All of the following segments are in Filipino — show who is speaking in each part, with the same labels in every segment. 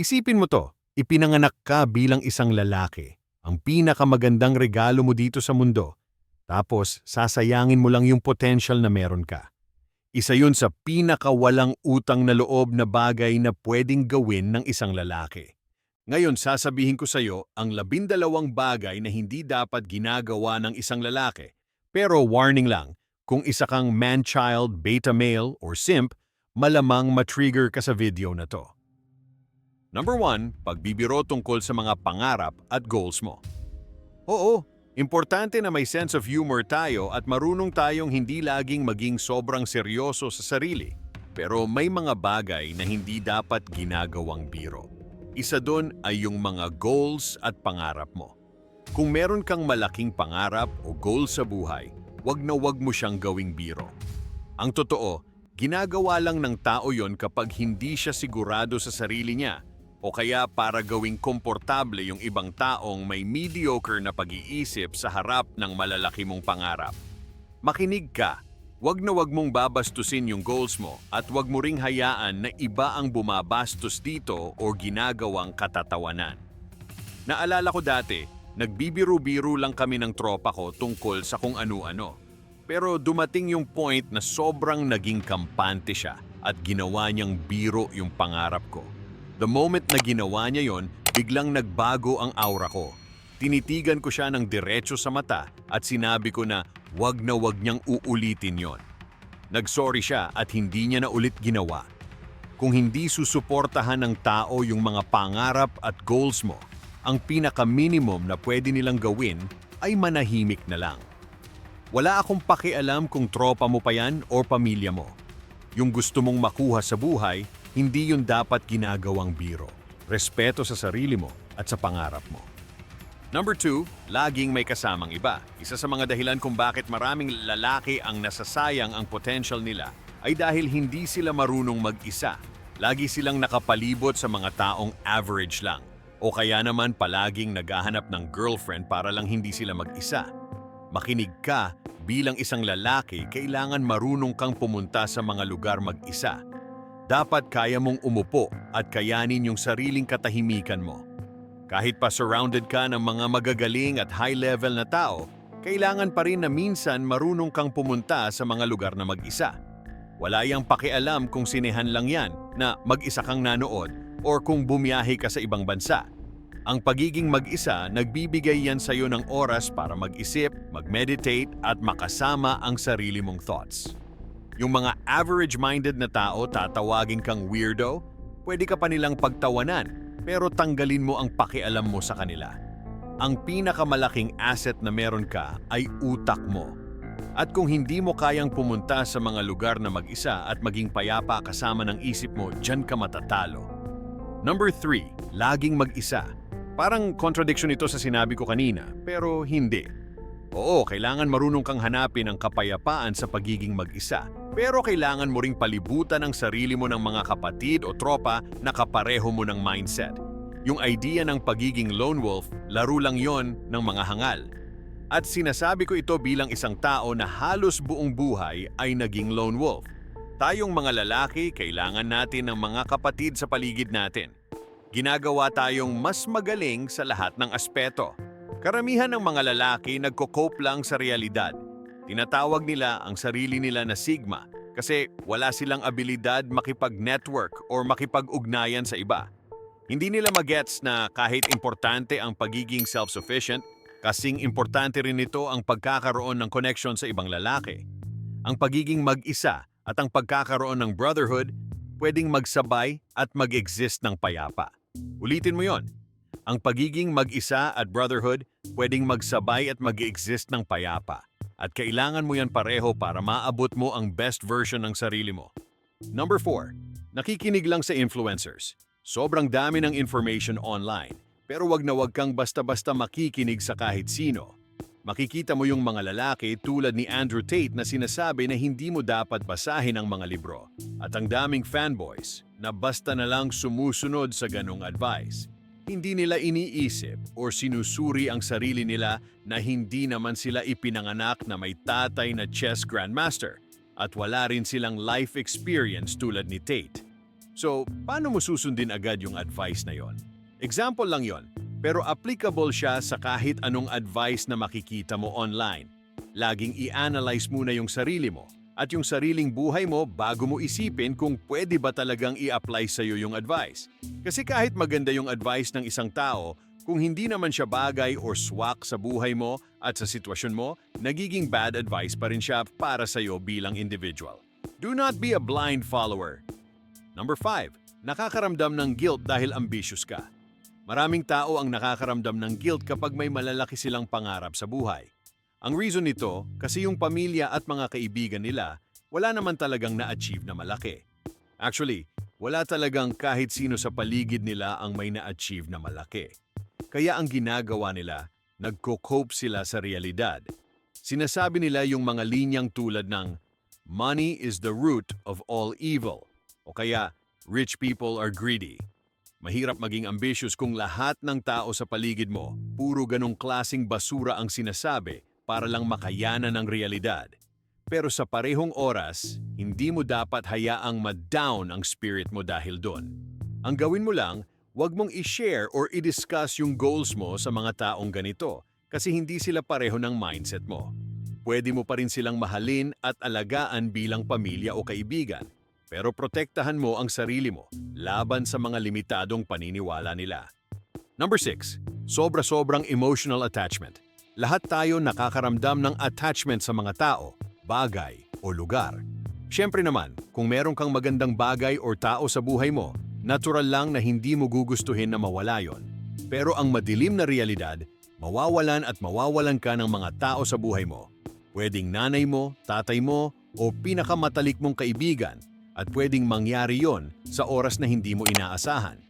Speaker 1: Isipin mo to, ipinanganak ka bilang isang lalaki. Ang pinakamagandang regalo mo dito sa mundo. Tapos, sasayangin mo lang yung potential na meron ka. Isa yun sa pinakawalang utang na loob na bagay na pwedeng gawin ng isang lalaki. Ngayon, sasabihin ko sa iyo ang labindalawang bagay na hindi dapat ginagawa ng isang lalaki. Pero warning lang, kung isa kang man-child, beta male, or simp, malamang matrigger ka sa video na to. Number 1, pagbibiro tungkol sa mga pangarap at goals mo. Oo, importante na may sense of humor tayo at marunong tayong hindi laging maging sobrang seryoso sa sarili. Pero may mga bagay na hindi dapat ginagawang biro. Isa doon ay yung mga goals at pangarap mo. Kung meron kang malaking pangarap o goal sa buhay, wag na wag mo siyang gawing biro. Ang totoo, ginagawa lang ng tao yon kapag hindi siya sigurado sa sarili niya o kaya para gawing komportable yung ibang taong may mediocre na pag-iisip sa harap ng malalaki mong pangarap. Makinig ka, wag na wag mong babastusin yung goals mo at wag mo ring hayaan na iba ang bumabastos dito o ginagawang katatawanan. Naalala ko dati, nagbibiru-biru lang kami ng tropa ko tungkol sa kung ano-ano. Pero dumating yung point na sobrang naging kampante siya at ginawa niyang biro yung pangarap ko. The moment na ginawa niya yon, biglang nagbago ang aura ko. Tinitigan ko siya ng diretso sa mata at sinabi ko na wag na wag niyang uulitin yon. Nagsorry siya at hindi niya na ulit ginawa. Kung hindi susuportahan ng tao yung mga pangarap at goals mo, ang pinaka-minimum na pwede nilang gawin ay manahimik na lang. Wala akong pakialam kung tropa mo pa yan o pamilya mo. Yung gusto mong makuha sa buhay, hindi yun dapat ginagawang biro. Respeto sa sarili mo at sa pangarap mo. Number two, laging may kasamang iba. Isa sa mga dahilan kung bakit maraming lalaki ang nasasayang ang potential nila ay dahil hindi sila marunong mag-isa. Lagi silang nakapalibot sa mga taong average lang. O kaya naman palaging naghahanap ng girlfriend para lang hindi sila mag-isa. Makinig ka, bilang isang lalaki, kailangan marunong kang pumunta sa mga lugar mag-isa dapat kaya mong umupo at kayanin yung sariling katahimikan mo. Kahit pa surrounded ka ng mga magagaling at high-level na tao, kailangan pa rin na minsan marunong kang pumunta sa mga lugar na mag-isa. Wala yang pakialam kung sinehan lang yan na mag-isa kang nanood or kung bumiyahe ka sa ibang bansa. Ang pagiging mag-isa, nagbibigay yan sa iyo ng oras para mag-isip, mag-meditate at makasama ang sarili mong thoughts. Yung mga average-minded na tao tatawagin kang weirdo, pwede ka pa nilang pagtawanan, pero tanggalin mo ang pakialam mo sa kanila. Ang pinakamalaking asset na meron ka ay utak mo. At kung hindi mo kayang pumunta sa mga lugar na mag-isa at maging payapa kasama ng isip mo, dyan ka matatalo. Number 3, laging mag-isa. Parang contradiction ito sa sinabi ko kanina, pero hindi. Oo, kailangan marunong kang hanapin ang kapayapaan sa pagiging mag-isa. Pero kailangan mo ring palibutan ang sarili mo ng mga kapatid o tropa na kapareho mo ng mindset. Yung idea ng pagiging lone wolf, laro lang yon ng mga hangal. At sinasabi ko ito bilang isang tao na halos buong buhay ay naging lone wolf. Tayong mga lalaki, kailangan natin ng mga kapatid sa paligid natin. Ginagawa tayong mas magaling sa lahat ng aspeto. Karamihan ng mga lalaki nagko-cope lang sa realidad. Tinatawag nila ang sarili nila na sigma kasi wala silang abilidad makipag-network or makipag-ugnayan sa iba. Hindi nila magets na kahit importante ang pagiging self-sufficient, kasing importante rin ito ang pagkakaroon ng connection sa ibang lalaki. Ang pagiging mag-isa at ang pagkakaroon ng brotherhood pwedeng magsabay at mag-exist ng payapa. Ulitin mo yon ang pagiging mag-isa at brotherhood pwedeng magsabay at mag-exist ng payapa. At kailangan mo yan pareho para maabot mo ang best version ng sarili mo. Number 4. Nakikinig lang sa influencers. Sobrang dami ng information online, pero wag na wag kang basta-basta makikinig sa kahit sino. Makikita mo yung mga lalaki tulad ni Andrew Tate na sinasabi na hindi mo dapat basahin ang mga libro. At ang daming fanboys na basta na lang sumusunod sa ganong advice. Hindi nila iniisip o sinusuri ang sarili nila na hindi naman sila ipinanganak na may tatay na chess grandmaster at wala rin silang life experience tulad ni Tate. So, paano mo susundin agad yung advice na yon? Example lang yon, pero applicable siya sa kahit anong advice na makikita mo online. Laging i-analyze muna yung sarili mo at yung sariling buhay mo bago mo isipin kung pwede ba talagang i-apply sa'yo yung advice. Kasi kahit maganda yung advice ng isang tao, kung hindi naman siya bagay or swak sa buhay mo at sa sitwasyon mo, nagiging bad advice pa rin siya para sa'yo bilang individual. Do not be a blind follower. Number 5. Nakakaramdam ng guilt dahil ambitious ka. Maraming tao ang nakakaramdam ng guilt kapag may malalaki silang pangarap sa buhay. Ang reason nito, kasi yung pamilya at mga kaibigan nila, wala naman talagang na-achieve na malaki. Actually, wala talagang kahit sino sa paligid nila ang may na-achieve na malaki. Kaya ang ginagawa nila, nagko-cope sila sa realidad. Sinasabi nila yung mga linyang tulad ng Money is the root of all evil. O kaya, rich people are greedy. Mahirap maging ambitious kung lahat ng tao sa paligid mo, puro ganong klasing basura ang sinasabi para lang makayanan ng realidad. Pero sa parehong oras, hindi mo dapat hayaang ma-down ang spirit mo dahil doon. Ang gawin mo lang, huwag mong i-share or i-discuss yung goals mo sa mga taong ganito kasi hindi sila pareho ng mindset mo. Pwede mo pa rin silang mahalin at alagaan bilang pamilya o kaibigan, pero protektahan mo ang sarili mo laban sa mga limitadong paniniwala nila. Number 6. Sobra-sobrang emotional attachment. Lahat tayo nakakaramdam ng attachment sa mga tao, bagay o lugar. Siyempre naman, kung meron kang magandang bagay o tao sa buhay mo, natural lang na hindi mo gugustuhin na mawala yon. Pero ang madilim na realidad, mawawalan at mawawalan ka ng mga tao sa buhay mo. Pwedeng nanay mo, tatay mo, o pinakamatalik mong kaibigan at pwedeng mangyari yon sa oras na hindi mo inaasahan.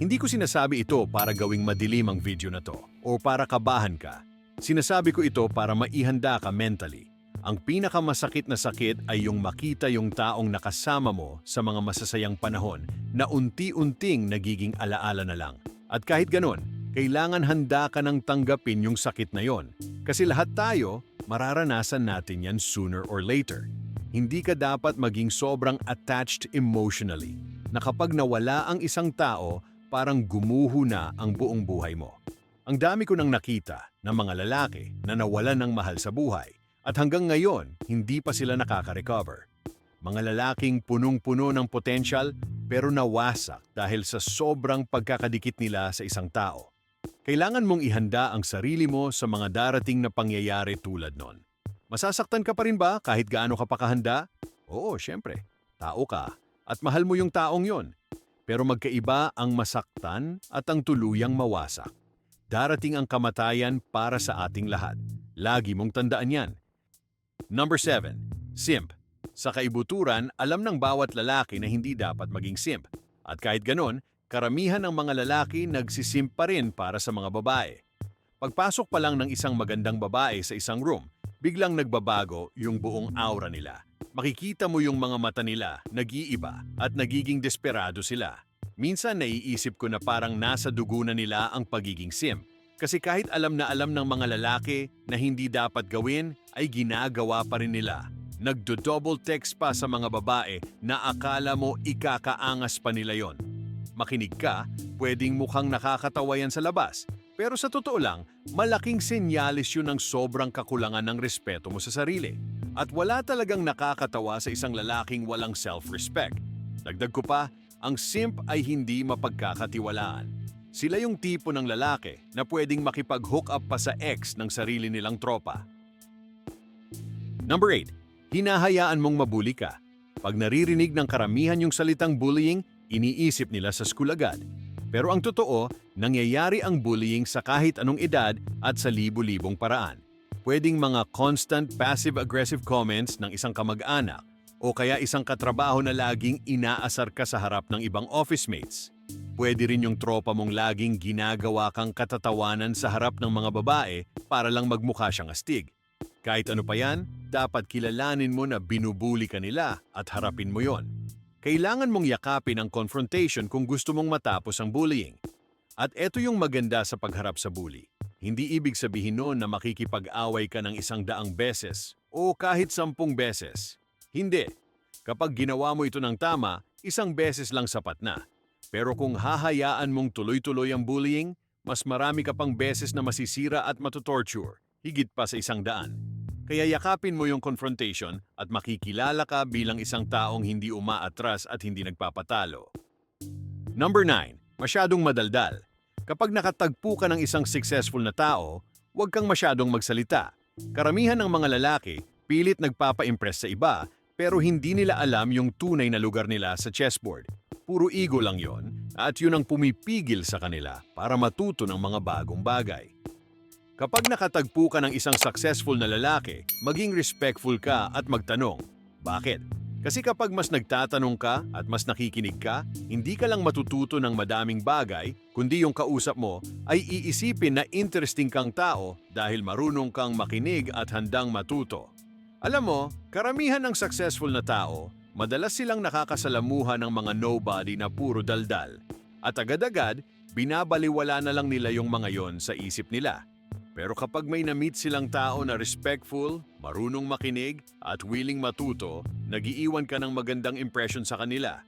Speaker 1: Hindi ko sinasabi ito para gawing madilim ang video na to o para kabahan ka. Sinasabi ko ito para maihanda ka mentally. Ang pinakamasakit na sakit ay yung makita yung taong nakasama mo sa mga masasayang panahon na unti-unting nagiging alaala na lang. At kahit ganon, kailangan handa ka ng tanggapin yung sakit na yon. Kasi lahat tayo, mararanasan natin yan sooner or later. Hindi ka dapat maging sobrang attached emotionally na kapag nawala ang isang tao, parang gumuho na ang buong buhay mo. Ang dami ko nang nakita ng mga lalaki na nawalan ng mahal sa buhay at hanggang ngayon hindi pa sila nakaka-recover. Mga lalaking punong-puno ng potensyal pero nawasak dahil sa sobrang pagkakadikit nila sa isang tao. Kailangan mong ihanda ang sarili mo sa mga darating na pangyayari tulad nun. Masasaktan ka pa rin ba kahit gaano ka pa kahanda? Oo, syempre. Tao ka at mahal mo yung taong yon. Pero magkaiba ang masaktan at ang tuluyang mawasak. Darating ang kamatayan para sa ating lahat. Lagi mong tandaan yan. Number 7. Simp. Sa kaibuturan, alam ng bawat lalaki na hindi dapat maging simp. At kahit ganon, karamihan ng mga lalaki nagsisimp pa rin para sa mga babae. Pagpasok pa lang ng isang magandang babae sa isang room, biglang nagbabago yung buong aura nila. Makikita mo yung mga mata nila, nag-iiba at nagiging desperado sila. Minsan naiisip ko na parang nasa dugo na nila ang pagiging simp. Kasi kahit alam na alam ng mga lalaki na hindi dapat gawin, ay ginagawa pa rin nila. Nagdo-double text pa sa mga babae na akala mo ikakaangas pa nila yon. Makinig ka, pwedeng mukhang nakakatawa yan sa labas. Pero sa totoo lang, malaking senyalis yun ng sobrang kakulangan ng respeto mo sa sarili. At wala talagang nakakatawa sa isang lalaking walang self-respect. Dagdag ko pa, ang simp ay hindi mapagkakatiwalaan. Sila yung tipo ng lalaki na pwedeng makipag-hook up pa sa ex ng sarili nilang tropa. Number 8. Hinahayaan mong mabuli ka. Pag naririnig ng karamihan yung salitang bullying, iniisip nila sa school agad. Pero ang totoo, nangyayari ang bullying sa kahit anong edad at sa libu-libong paraan. Pwedeng mga constant passive-aggressive comments ng isang kamag-anak o kaya isang katrabaho na laging inaasar ka sa harap ng ibang office mates. Pwede rin yung tropa mong laging ginagawa kang katatawanan sa harap ng mga babae para lang magmukha siyang astig. Kahit ano pa yan, dapat kilalanin mo na binubuli ka nila at harapin mo yon. Kailangan mong yakapin ang confrontation kung gusto mong matapos ang bullying. At eto yung maganda sa pagharap sa bully. Hindi ibig sabihin noon na makikipag-away ka ng isang daang beses o kahit sampung beses. Hindi. Kapag ginawa mo ito ng tama, isang beses lang sapat na. Pero kung hahayaan mong tuloy-tuloy ang bullying, mas marami ka pang beses na masisira at matutorture, higit pa sa isang daan. Kaya yakapin mo yung confrontation at makikilala ka bilang isang taong hindi umaatras at hindi nagpapatalo. Number 9. Masyadong madaldal. Kapag nakatagpo ka ng isang successful na tao, huwag kang masyadong magsalita. Karamihan ng mga lalaki, pilit nagpapa-impress sa iba, pero hindi nila alam yung tunay na lugar nila sa chessboard. Puro ego lang yon at yun ang pumipigil sa kanila para matuto ng mga bagong bagay. Kapag nakatagpo ka ng isang successful na lalaki, maging respectful ka at magtanong, bakit? Kasi kapag mas nagtatanong ka at mas nakikinig ka, hindi ka lang matututo ng madaming bagay, kundi yung kausap mo ay iisipin na interesting kang tao dahil marunong kang makinig at handang matuto. Alam mo, karamihan ng successful na tao, madalas silang nakakasalamuha ng mga nobody na puro daldal. At agad-agad, binabaliwala na lang nila yung mga yon sa isip nila. Pero kapag may na-meet silang tao na respectful, marunong makinig, at willing matuto, nagiiwan ka ng magandang impression sa kanila.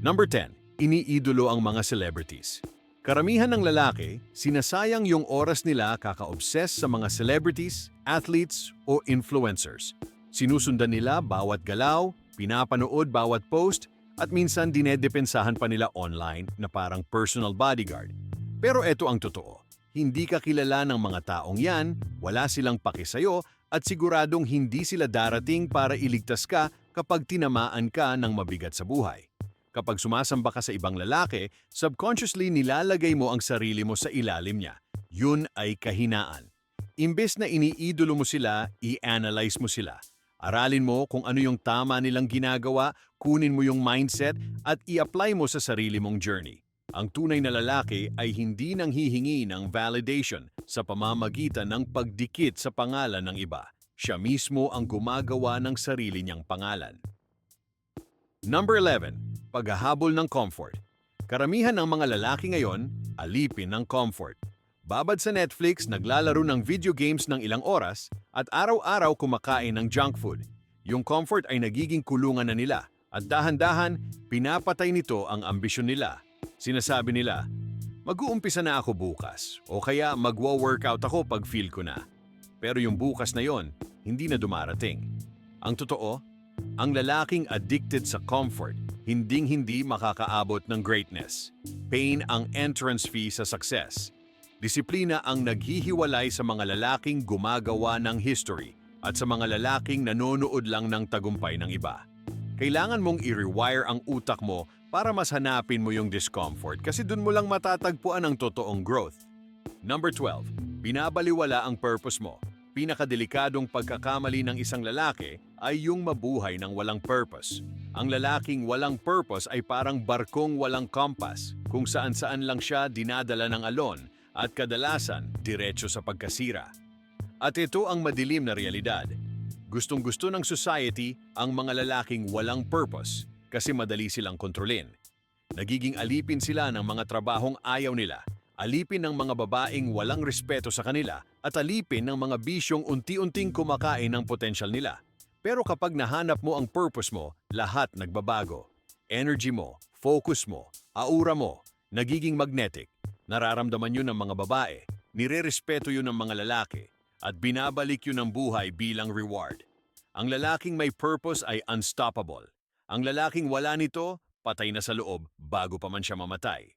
Speaker 1: Number 10. Iniidolo ang mga celebrities. Karamihan ng lalaki, sinasayang yung oras nila kaka-obsess sa mga celebrities, athletes, o influencers. Sinusundan nila bawat galaw, pinapanood bawat post, at minsan dinedepensahan pa nila online na parang personal bodyguard. Pero eto ang totoo. Hindi ka kilala ng mga taong yan, wala silang paki sa'yo, at siguradong hindi sila darating para iligtas ka kapag tinamaan ka ng mabigat sa buhay. Kapag sumasamba ka sa ibang lalaki, subconsciously nilalagay mo ang sarili mo sa ilalim niya. Yun ay kahinaan. Imbes na iniidolo mo sila, i-analyze mo sila. Aralin mo kung ano yung tama nilang ginagawa, kunin mo yung mindset at i-apply mo sa sarili mong journey. Ang tunay na lalaki ay hindi nang hihingi ng validation sa pamamagitan ng pagdikit sa pangalan ng iba. Siya mismo ang gumagawa ng sarili niyang pangalan. Number 11. Paghahabol ng comfort. Karamihan ng mga lalaki ngayon, alipin ng comfort. Babad sa Netflix, naglalaro ng video games ng ilang oras at araw-araw kumakain ng junk food. Yung comfort ay nagiging kulungan na nila at dahan-dahan pinapatay nito ang ambisyon nila. Sinasabi nila, mag-uumpisa na ako bukas o kaya magwa-workout ako pag feel ko na. Pero yung bukas na yon, hindi na dumarating. Ang totoo, ang lalaking addicted sa comfort, hinding-hindi makakaabot ng greatness. Pain ang entrance fee sa success. Disiplina ang naghihiwalay sa mga lalaking gumagawa ng history at sa mga lalaking nanonood lang ng tagumpay ng iba. Kailangan mong i-rewire ang utak mo para mas hanapin mo yung discomfort kasi dun mo lang matatagpuan ang totoong growth. Number 12. Binabaliwala ang purpose mo. Pinakadelikadong pagkakamali ng isang lalaki ay yung mabuhay ng walang purpose. Ang lalaking walang purpose ay parang barkong walang compass, kung saan-saan lang siya dinadala ng alon at kadalasan diretso sa pagkasira. At ito ang madilim na realidad. Gustong-gusto ng society ang mga lalaking walang purpose kasi madali silang kontrolin. Nagiging alipin sila ng mga trabahong ayaw nila, alipin ng mga babaeng walang respeto sa kanila, at alipin ng mga bisyong unti-unting kumakain ng potensyal nila. Pero kapag nahanap mo ang purpose mo, lahat nagbabago. Energy mo, focus mo, aura mo, nagiging magnetic. Nararamdaman yun ng mga babae, nire-respeto yun ng mga lalaki, at binabalik yun ng buhay bilang reward. Ang lalaking may purpose ay unstoppable. Ang lalaking wala nito, patay na sa loob bago pa man siya mamatay.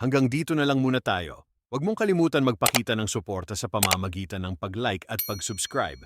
Speaker 1: Hanggang dito na lang muna tayo. Huwag mong kalimutan magpakita ng suporta sa pamamagitan ng pag-like at pag-subscribe